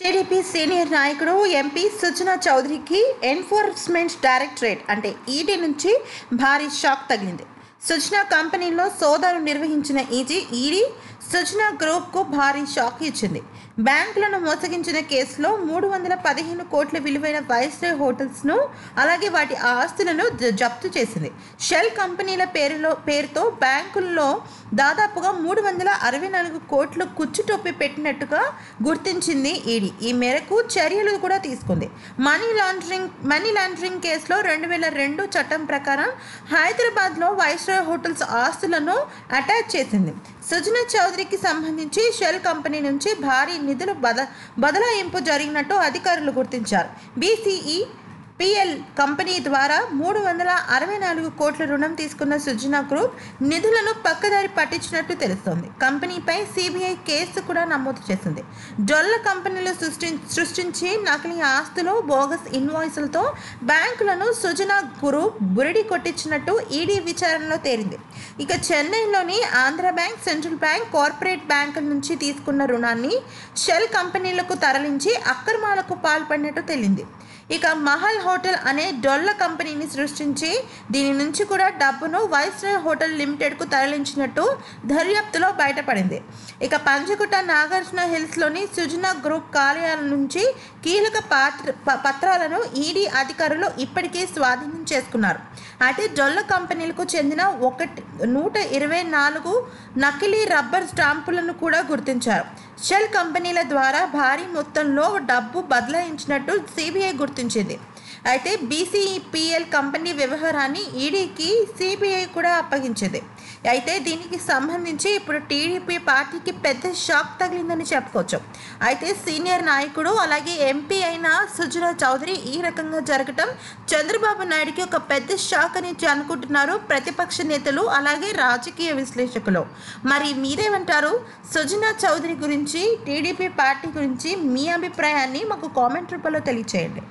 TDP senior నాయకుడు MP Sujana చౌదరికి enforcement directorate అంటే ఈడీ నుంచి భారీ షాక్ తగిలింది. సుజనా కంపెనీలో సోదాలు నిర్వహించిన ఈజీ ఈడీ సుజనా గ్రూప్కు భారీ షాక్ ఇచ్చింది. బ్యాంకులను మోసగించిన కేసులో మూడు వందల పదిహేను కోట్ల విలువైన వైస్రాయ్ హోటల్స్ను అలాగే వాటి ఆస్తులను జ- జప్తు చేసింది. షెల్ కంపెనీల పేరులో పేరుతో బ్యాంకుల్లో దాదాపుగా మూడు వందల అరవై నాలుగు కోట్లు కుచ్చుటొప్పి పెట్టినట్టుగా గుర్తించింది ఈడీ. ఈ మేరకు చర్యలు కూడా తీసుకుంది. మనీ లాండరింగ్ మనీ లాండరింగ్ కేసులో రెండు వేల రెండు చట్టం ప్రకారం హైదరాబాద్లో వైస్రాయ్ హోటల్స్ ఆస్తులను అటాచ్ చేసింది. సుజనా చౌదరికి సంబంధించి షెల్ కంపెనీ నుంచి భారీ నిధులు బద బదలాయింపు జరిగినట్టు అధికారులు గుర్తించారు. బీసీఈ పిఎల్ కంపెనీ ద్వారా మూడు వందల అరవై నాలుగు కోట్ల రుణం తీసుకున్న సుజనా గ్రూప్ నిధులను పక్కదారి పట్టించినట్టు తెలుస్తోంది. కంపెనీపై సిబిఐ కేసు కూడా నమోదు చేసింది. డొల్ల కంపెనీలు సృష్టి సృష్టించి నకిలీ ఆస్తులు బోగస్ ఇన్వాయిస్లతో బ్యాంకులను సుజనా గ్రూప్ బురిడి కొట్టించినట్టు ఈడీ విచారణలో తేలింది. ఇక చెన్నైలోని Andhra bank central bank corporate బ్యాంకుల నుంచి తీసుకున్న రుణాన్ని షెల్ కంపెనీలకు తరలించి అక్రమాలకు పాల్పడినట్టు తేలింది. ఇక మహల్ హోటల్ అనే డొల్ల కంపెనీని సృష్టించి దీని నుంచి కూడా డబ్బును వైస్రాయ్ హోటల్ లిమిటెడ్కు తరలించినట్టు దర్యాప్తులో బయటపడింది. ఇక పంచకుట నాగార్జున హిల్స్లోని సుజనా గ్రూప్ కార్యాలయం నుంచి కీలక పాత్ర పత్రాలను ఈడీ అధికారులు ఇప్పటికే స్వాధీనం చేసుకున్నారు. అయితే డొల్ల కంపెనీలకు చెందిన ఒకటి నూట ఇరవై నాలుగు నకిలీ రబ్బర్ స్టాంపులను కూడా గుర్తించారు. షెల్ కంపెనీల ద్వారా భారీ మొత్తంలో డబ్బు బదలాయించినట్టు సిబిఐ గుర్తించింది. అయితే బీసీపీఎల్ కంపెనీ వ్యవహారాన్ని ఈడీకి సిబిఐ కూడా అప్పగించింది. అయితే దీనికి సంబంధించి ఇప్పుడు టీడీపీ పార్టీకి పెద్ద షాక్ తగిలిందని చెప్పుకోవచ్చు. అయితే సీనియర్ నాయకుడు అలాగే ఎంపీ అయిన సుజనా చౌదరి ఈ రకంగా జరగటం చంద్రబాబు నాయుడుకి ఒక పెద్ద షాక్ అని అనుకుంటున్నారు ప్రతిపక్ష నేతలు అలాగే రాజకీయ విశ్లేషకులు. మరి మీరేమంటారు? సుజనా చౌదరి గురించి టీడీపీ పార్టీ గురించి మీ అభిప్రాయాన్ని మాకు కామెంట్ రూపంలో తెలియచేయండి.